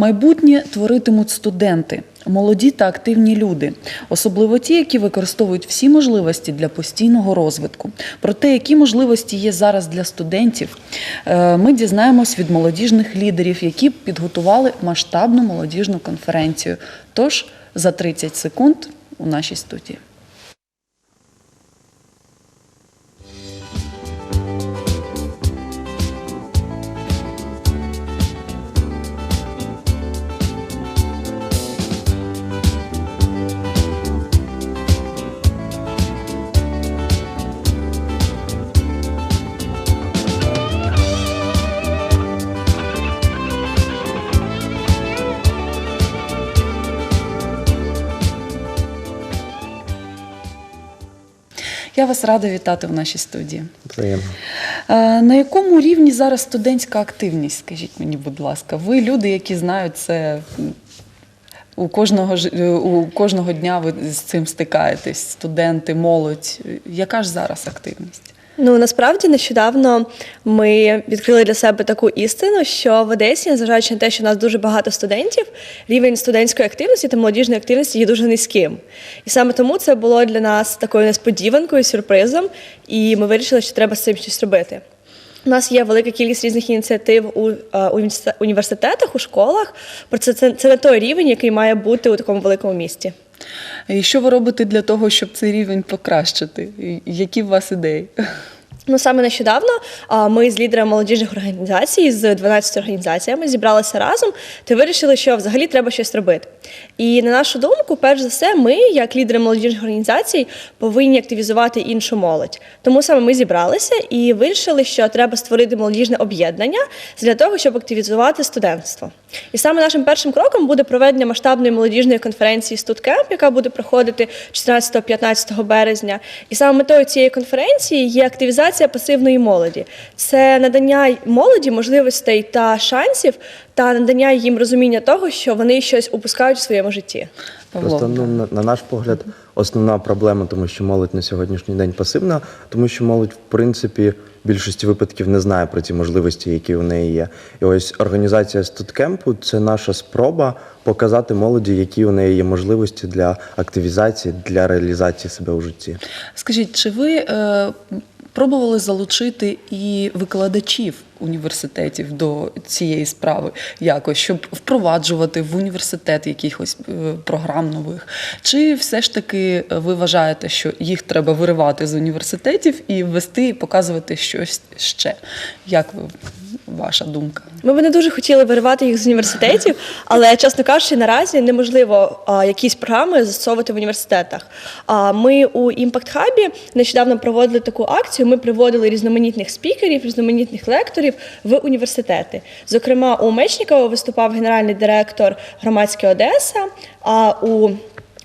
Майбутнє творитимуть студенти, молоді та активні люди, особливо ті, які використовують всі можливості для постійного розвитку. Про те, які можливості є зараз для студентів, е, ми дізнаємось від молодіжних лідерів, які підготували масштабну молодіжну конференцію. Тож за 30 секунд у нашій студії. Я вас рада вітати в нашій студії. Взаємно. Е, На якому рівні зараз студентська активність? Скажіть мені, будь ласка, ви люди, які знають це у кожного е, у кожного дня ви з цим стикаєтесь, студенти, молодь. Яка ж зараз активність? Ну насправді нещодавно ми відкрили для себе таку істину, що в Одесі, незважаючи на те, що у нас дуже багато студентів, рівень студентської активності та молодіжної активності є дуже низьким. І саме тому це було для нас такою несподіванкою, сюрпризом, і ми вирішили, що треба з цим щось робити. У нас є велика кількість різних ініціатив у е, університетах, у школах. Про це, це це не той рівень, який має бути у такому великому місті. І що ви робите для того, щоб цей рівень покращити? Які у вас ідеї? Ну саме нещодавно ми з лідерами молодіжних організацій з 12 організаціями зібралися разом та вирішили, що взагалі треба щось робити. І на нашу думку, перш за все, ми, як лідери молодіжних організацій, повинні активізувати іншу молодь. Тому саме ми зібралися і вирішили, що треба створити молодіжне об'єднання для того, щоб активізувати студентство. І саме нашим першим кроком буде проведення масштабної молодіжної конференції «Студкемп», яка буде проходити 14-15 березня. І саме метою цієї конференції є активізація пасивної молоді. Це надання молоді можливостей та шансів, та надання їм розуміння того, що вони щось упускають у своєму житті. Просто ну, на, на наш погляд, основна проблема, тому що молодь на сьогоднішній день пасивна, тому що молодь, в принципі, в більшості випадків не знає про ті можливості, які у неї є. І ось організація студкемпу це наша спроба показати молоді, які у неї є можливості для активізації, для реалізації себе у житті. Скажіть, чи ви е, пробували залучити і викладачів університетів до цієї справи якось, щоб впроваджувати в університет якихось е, програм нових? Чи все ж таки ви вважаєте, що їх треба виривати з університетів і ввести і показувати щось ще? Як ви, ваша думка? Ми б не дуже хотіли виривати їх з університетів, але, чесно кажучи, наразі неможливо а, якісь програми застосовувати в університетах. А, ми у Impact Hub нещодавно проводили таку акцію. Ми приводили різноманітних спікерів, різноманітних лекторів в університети. Зокрема, у Мечникова виступав генеральний директор громадської Одеса. А у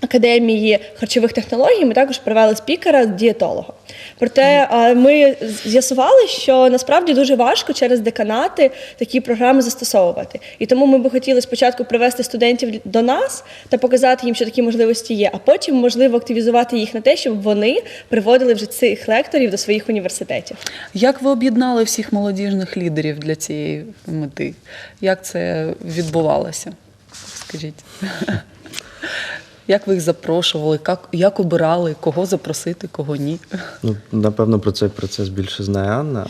Академії харчових технологій ми також привели спікера дієтолога. Проте ми з'ясували, що насправді дуже важко через деканати такі програми застосовувати. І тому ми би хотіли спочатку привести студентів до нас та показати їм, що такі можливості є, а потім можливо активізувати їх на те, щоб вони приводили вже цих лекторів до своїх університетів. Як ви об'єднали всіх молодіжних лідерів для цієї мети? Як це відбувалося? Скажіть. Як ви їх запрошували, як, як обирали, кого запросити, кого ні? Ну, напевно, про цей процес більше знає Анна.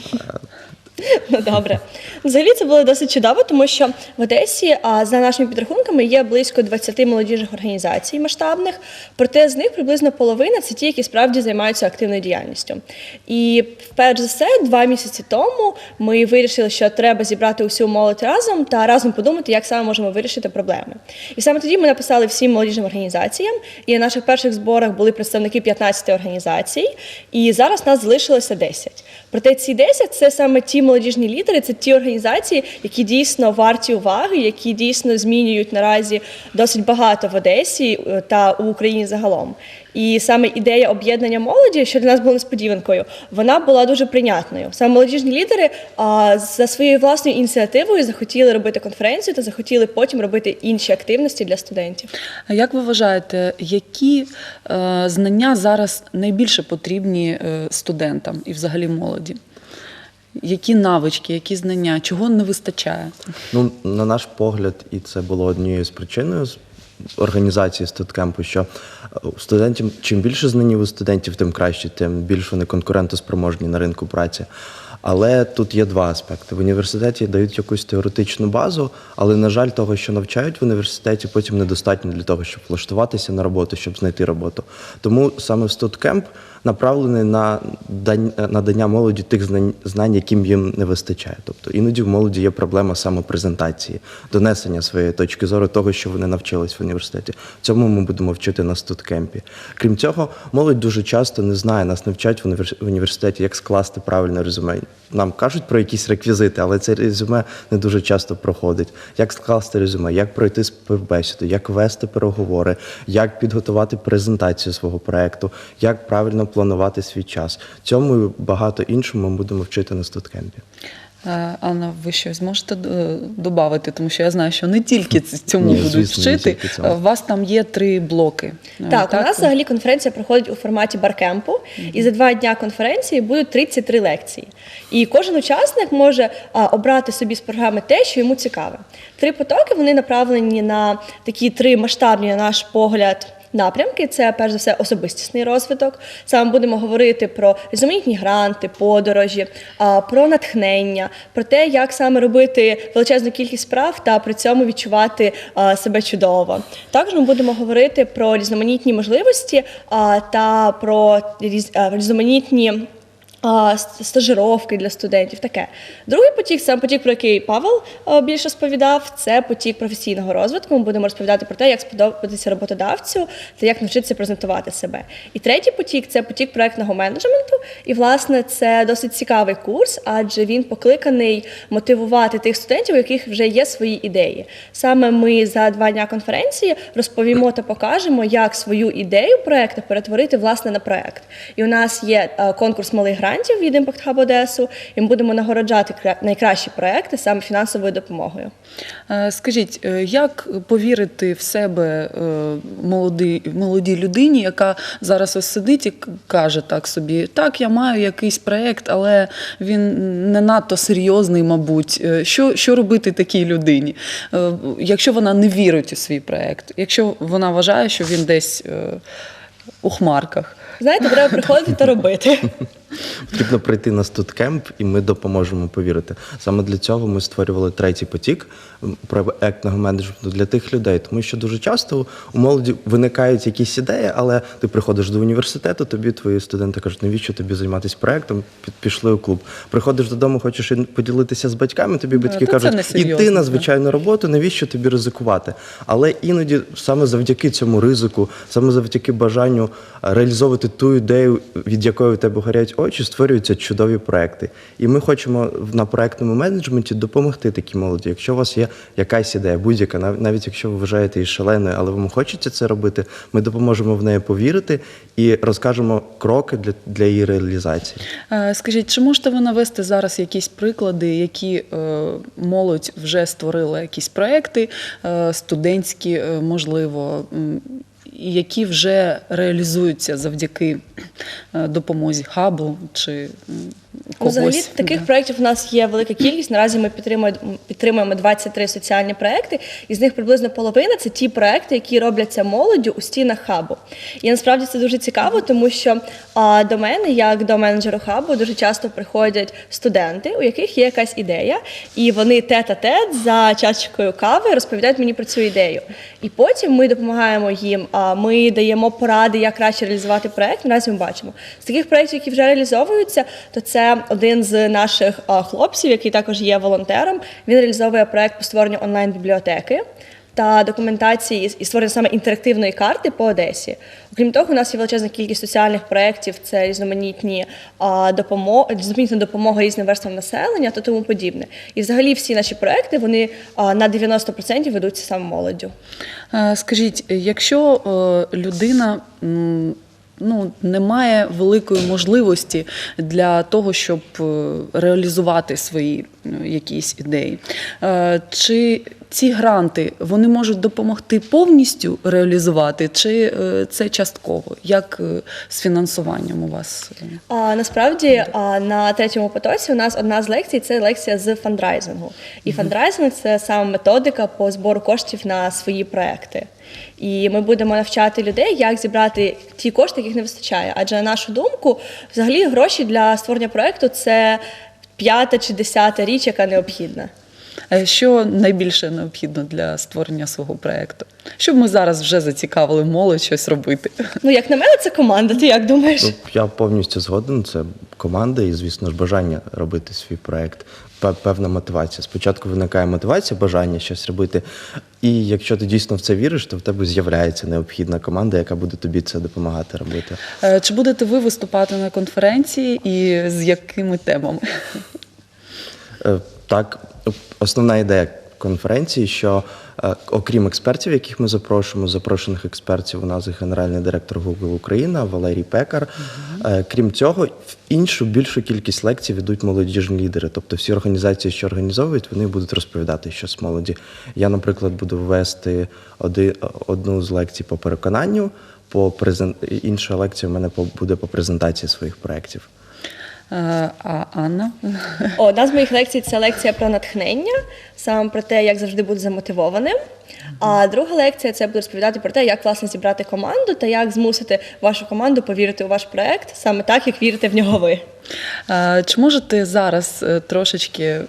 Ну добре. Взагалі це було досить чудово, тому що в Одесі, а, за нашими підрахунками, є близько 20 молодіжних організацій масштабних. Проте з них приблизно половина це ті, які справді займаються активною діяльністю. І перш за все, два місяці тому ми вирішили, що треба зібрати усю молодь разом та разом подумати, як саме можемо вирішити проблеми. І саме тоді ми написали всім молодіжним організаціям, і на наших перших зборах були представники 15 організацій, і зараз нас залишилося 10. Проте ці 10 – це саме ті молодіжні лідери, це ті організації, які дійсно варті уваги, які дійсно змінюють наразі досить багато в Одесі е, та у Україні загалом. І саме ідея об'єднання молоді, що для нас було несподіванкою, вона була дуже прийнятною. Саме молодіжні лідери а, за своєю власною ініціативою захотіли робити конференцію та захотіли потім робити інші активності для студентів. А як ви вважаєте, які е, знання зараз найбільше потрібні е, студентам і взагалі молоді? Які навички, які знання, чого не вистачає? Ну, на наш погляд, і це було однією з причиною з- організації студкемпу, що е, студентів чим більше знань у студентів, тим краще, тим більш вони конкурентоспроможні на ринку праці. Але тут є два аспекти. В університеті дають якусь теоретичну базу, але, на жаль, того, що навчають в університеті, потім недостатньо для того, щоб влаштуватися на роботу, щоб знайти роботу. Тому саме студкемп направлений на надання молоді тих знань, яким їм не вистачає. Тобто іноді в молоді є проблема самопрезентації, донесення своєї точки зору того, що вони навчились в університеті. Цьому ми будемо вчити на студкемпі. Крім цього, молодь дуже часто не знає, нас універс- в університеті, як скласти правильне резюме. Нам кажуть про якісь реквізити, але це резюме не дуже часто проходить. Як скласти резюме, як пройти співбесіду, як вести переговори, як підготувати презентацію свого проекту, як правильно планувати свій час. Цьому і багато іншому ми будемо вчити на студкемпі. Е, Анна, ви щось зможете е, додати? Тому що я знаю, що не тільки цьому Ні, будуть звісно, вчити. цьому. Е, У вас там є три блоки. е, Так, у нас взагалі конференція проходить у форматі баркемпу, і за два дня конференції будуть 33 лекції. І кожен учасник може а, обрати собі з програми те, що йому цікаве. Три потоки вони направлені на такі три масштабні, на наш погляд. Напрямки це перш за все особистісний розвиток. Саме будемо говорити про різноманітні гранти, подорожі, про натхнення, про те, як саме робити величезну кількість справ та при цьому відчувати себе чудово. Також ми будемо говорити про різноманітні можливості та про різ- різноманітні. Стажировки для студентів, таке. Другий потік, сам потік, про який Павел більше розповідав, це потік професійного розвитку. Ми будемо розповідати про те, як сподобатися роботодавцю та як навчитися презентувати себе. І третій потік це потік проектного менеджменту. І, власне, це досить цікавий курс, адже він покликаний мотивувати тих студентів, у яких вже є свої ідеї. Саме ми за два дня конференції розповімо та покажемо, як свою ідею проекту перетворити власне на проект. І у нас є е, конкурс малих грантів від Impact Hub Одесу, і ми будемо нагороджати кра- найкращі проекти саме фінансовою допомогою. Е, Скажіть, е, як повірити в себе е, молодій, молодій людині, яка зараз ось сидить і каже так собі: так, я маю якийсь проєкт, але він не надто серйозний, мабуть. Що, що робити такій людині? Якщо вона не вірить у свій проєкт, якщо вона вважає, що він десь у хмарках. Знаєте, треба приходити та робити. Потрібно прийти на студкемп, і ми допоможемо повірити. Саме для цього ми створювали третій потік проектного менеджменту для тих людей, тому що дуже часто у молоді виникають якісь ідеї, але ти приходиш до університету, тобі твої студенти кажуть, навіщо тобі займатися проектом? Пі- Пішли у клуб. Приходиш додому, хочеш поділитися з батьками. Тобі батьки та це кажуть, іди на звичайну роботу, навіщо тобі ризикувати? Але іноді саме завдяки цьому ризику, саме завдяки бажанню е, реалізовувати ту ідею, від якої у тебе горять очі, створюються чудові проекти. І ми хочемо на проектному менеджменті допомогти такій молоді. Якщо у вас є якась ідея, будь-яка, нав- навіть якщо ви вважаєте її шаленою, але вам хочеться це робити, ми допоможемо в неї повірити і розкажемо кроки для, для її реалізації. Е, Скажіть, чи можете ви навести зараз якісь приклади, які е, молодь вже створила якісь проекти, е, студентські, можливо, які вже реалізуються завдяки е, допомозі хабу чи когось? Взагалі таких Да. проєктів у нас є велика кількість. Наразі ми підтримуємо, підтримуємо 23 соціальні проекти, і з них приблизно половина це ті проекти, які робляться молоддю у стінах хабу. І насправді це дуже цікаво, тому що а, до мене, як до менеджеру хабу, дуже часто приходять студенти, у яких є якась ідея, і вони тет-а-тет за чашечкою кави розповідають мені про цю ідею. І потім ми допомагаємо їм. А ми даємо поради, як краще реалізувати проект. Наразі ми бачимо з таких проєктів, які вже реалізовуються, то це один з наших хлопців, який також є волонтером. Він реалізовує проект по створенню онлайн-бібліотеки. Та документації і створення саме інтерактивної карти по Одесі. Окрім того, у нас є величезна кількість соціальних проєктів, це різноманітні а, допомога, різноманітна допомога різним верствам населення та тому подібне. І взагалі всі наші проекти вони на 90% ведуться саме молоддю. Е, Скажіть, якщо е, людина ну, немає великої можливості для того, щоб е, реалізувати свої е, якісь ідеї, е, чи ці гранти вони можуть допомогти повністю реалізувати, чи е, це частково? Як е, з фінансуванням у вас? А, насправді а, на третьому потоці у нас одна з лекцій це лекція з фандрайзингу. І фандрайзинг це саме методика по збору коштів на свої проекти. І ми будемо навчати людей, як зібрати ті кошти, яких не вистачає. Адже на нашу думку, взагалі гроші для створення проекту це п'ята чи десята річ, яка необхідна. Е, Що найбільше необхідно для створення свого проекту? Щоб ми зараз вже зацікавили молодь щось робити. Ну, як на мене, це команда. Ти як думаєш? Ну, я повністю згоден. Це команда і, звісно ж, бажання робити свій проект. Певна мотивація. Спочатку виникає мотивація, бажання щось робити. І якщо ти дійсно в це віриш, то в тебе з'являється необхідна команда, яка буде тобі це допомагати робити. Е, Чи будете ви виступати на конференції і з якими темами? Е, Так, основна ідея конференції, що е, окрім експертів, яких ми запрошуємо, запрошених експертів у нас і генеральний директор Google Україна Валерій Пекар. Е, Крім цього, в іншу більшу кількість лекцій ведуть молодіжні лідери. Тобто всі організації, що організовують, вони будуть розповідати щось молоді. Я, наприклад, буду вести оди- одну з лекцій по переконанню. По презен... інша лекція в мене буде по презентації своїх проєктів. Е, А Анна? Одна з моїх лекцій це лекція про натхнення, саме про те, як завжди бути замотивованим. А друга лекція це буде розповідати про те, як власне зібрати команду та як змусити вашу команду повірити у ваш проект саме так, як вірите в нього ви. Чи можете зараз е, трошечки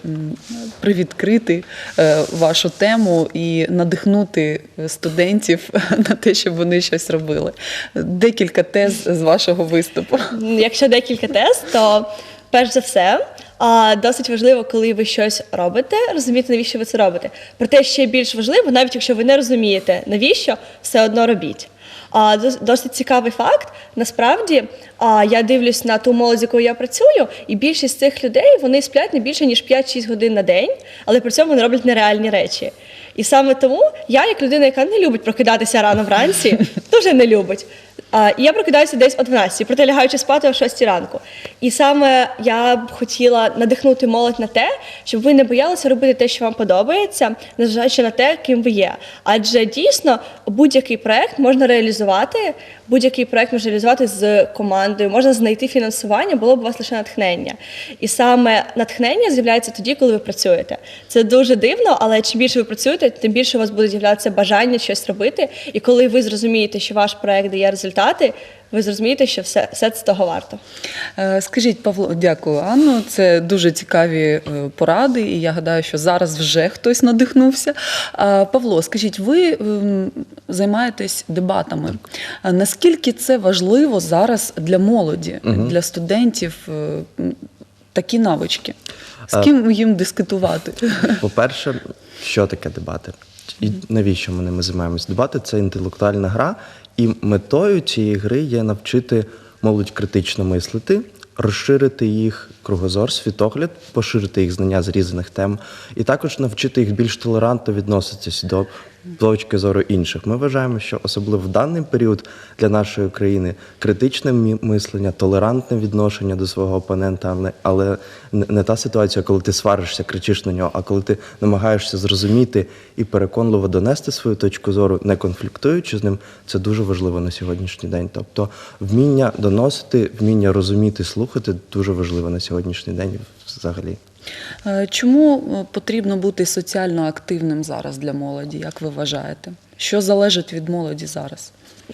привідкрити е, вашу тему і надихнути е, студентів на те, щоб вони щось робили? Декілька тез з вашого виступу. Якщо декілька тез, то перш за все. А досить важливо, коли ви щось робите, розуміти, навіщо ви це робите. Проте ще більш важливо, навіть якщо ви не розумієте, навіщо, все одно робіть. А досить цікавий факт. Насправді, а, я дивлюсь на ту молодь, з якою я працюю, і більшість цих людей вони сплять не більше ніж 5-6 годин на день, але при цьому вони роблять нереальні речі. І саме тому я, як людина, яка не любить прокидатися рано вранці, дуже не любить. І я прокидаюся десь о 12, проте лягаючи спати о 6 ранку. І саме я б хотіла надихнути молодь на те, щоб ви не боялися робити те, що вам подобається, незважаючи на те, ким ви є. Адже дійсно будь-який проект можна реалізувати, будь-який проект можна реалізувати з командою, можна знайти фінансування, було б у вас лише натхнення. І саме натхнення з'являється тоді, коли ви працюєте. Це дуже дивно, але чим більше ви працюєте, тим більше у вас буде з'являтися бажання щось робити. І коли ви зрозумієте, що ваш проект дає результати, ви зрозумієте, що все, все це того варто. Е, Скажіть, Павло, дякую, Анно. Це дуже цікаві е, поради, і я гадаю, що зараз вже хтось надихнувся. Павло, скажіть, ви ем, займаєтесь дебатами. Наскільки це важливо зараз для молоді, для студентів е, такі навички? З ким їм дискутувати? По-перше, що таке дебати? І навіщо ми ними займаємося? Дебати це інтелектуальна гра, і метою цієї гри є навчити молодь критично мислити, розширити їх кругозор, світогляд, поширити їх знання з різних тем, і також навчити їх більш толерантно відноситися до точки зору інших. Ми вважаємо, що особливо в даний період для нашої країни критичне мислення, толерантне відношення до свого опонента, але, не та ситуація, коли ти сваришся, кричиш на нього, а коли ти намагаєшся зрозуміти і переконливо донести свою точку зору, не конфліктуючи з ним, це дуже важливо на сьогоднішній день. Тобто, вміння доносити, вміння розуміти, слухати дуже важливо на сьогоднішній день взагалі. Е, Чому е, потрібно бути соціально активним зараз для молоді, як ви вважаєте? Що залежить від молоді зараз?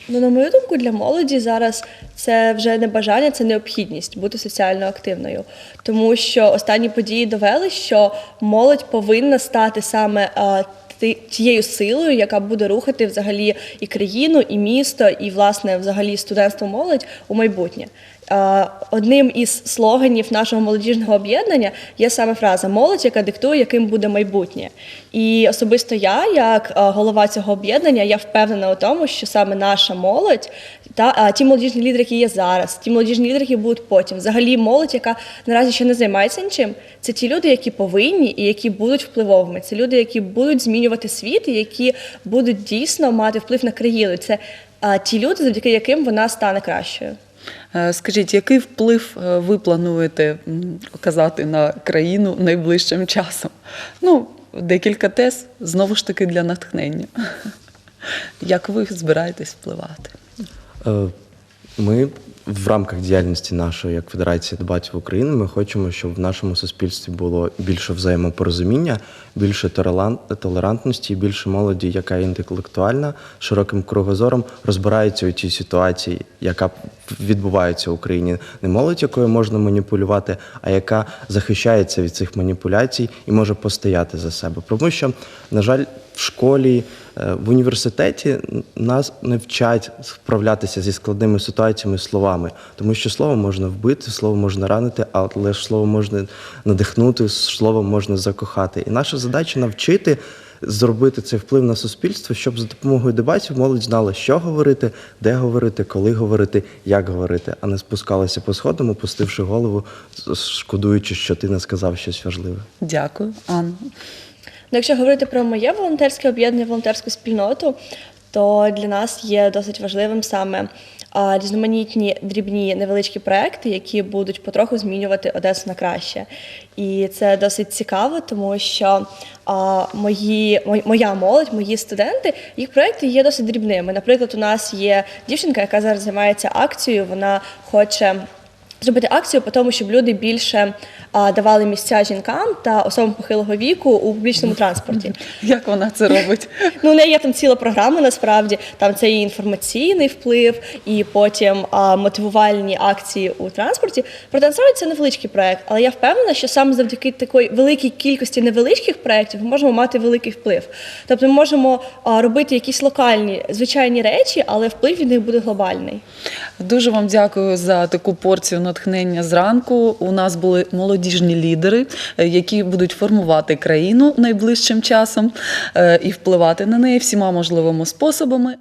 Ну, на мою думку, для молоді зараз це вже не бажання, це необхідність бути соціально активною. Тому що останні події довели, що молодь повинна стати саме ти- тією силою, яка буде рухати взагалі і країну, і місто, і власне взагалі студентство молодь у майбутнє. А, Одним із слоганів нашого молодіжного об'єднання є саме фраза Молодь, яка диктує, яким буде майбутнє. І особисто я, як голова цього об'єднання, я впевнена у тому, що саме наша молодь та ті молодіжні лідери, які є зараз, ті молодіжні лідери, які будуть потім, взагалі молодь, яка наразі ще не займається нічим, це ті люди, які повинні і які будуть впливовими. Це люди, які будуть змінювати світ і які будуть дійсно мати вплив на країну. Це ті люди, завдяки яким вона стане кращою. Е, Скажіть, який вплив е, ви плануєте оказати на країну найближчим часом? Ну, декілька тез знову ж таки для натхнення. Як ви збираєтесь впливати? Е, Ми в рамках діяльності нашої як Федерації дебатів України ми хочемо, щоб в нашому суспільстві було більше взаємопорозуміння, більше толерантності, більше молоді, яка інтелектуальна, широким кругозором розбирається у тій ситуації, яка відбувається в Україні. Не молодь, якою можна маніпулювати, а яка захищається від цих маніпуляцій і може постояти за себе. Тому що, на жаль, в школі, е, в університеті нас не вчать справлятися зі складними ситуаціями словами, тому що слово можна вбити, слово можна ранити, але ж слово можна надихнути, слово можна закохати. І наша задача навчити. Зробити цей вплив на суспільство, щоб за допомогою дебатів молодь знала, що говорити, де говорити, коли говорити, як говорити, а не спускалася по сходам, опустивши голову, шкодуючи, що ти не сказав щось важливе. Дякую, Анна. Ну, якщо говорити про моє волонтерське об'єднання, волонтерську спільноту, то для нас є досить важливим саме різноманітні дрібні невеличкі проекти, які будуть потроху змінювати Одесу на краще. І це досить цікаво, тому що а, мої, моя молодь, мої студенти, їх проекти є досить дрібними. Наприклад, у нас є дівчинка, яка зараз займається акцією, вона хоче зробити акцію по тому, щоб люди більше а, давали місця жінкам та особам похилого віку у публічному транспорті. Як вона це робить? Ну, у неї є там ціла програма, насправді. Там це і інформаційний вплив, і потім а, мотивувальні акції у транспорті. Проте насправді це невеличкий проект, але я впевнена, що саме завдяки такої великій кількості невеличких проєктів ми можемо мати великий вплив. Тобто ми можемо а, робити якісь локальні звичайні речі, але вплив від них буде глобальний. Дуже вам дякую за таку порцію натхнення зранку. У нас були молодіжні лідери, е, які будуть формувати країну найближчим часом е, і впливати на неї всіма можливими способами.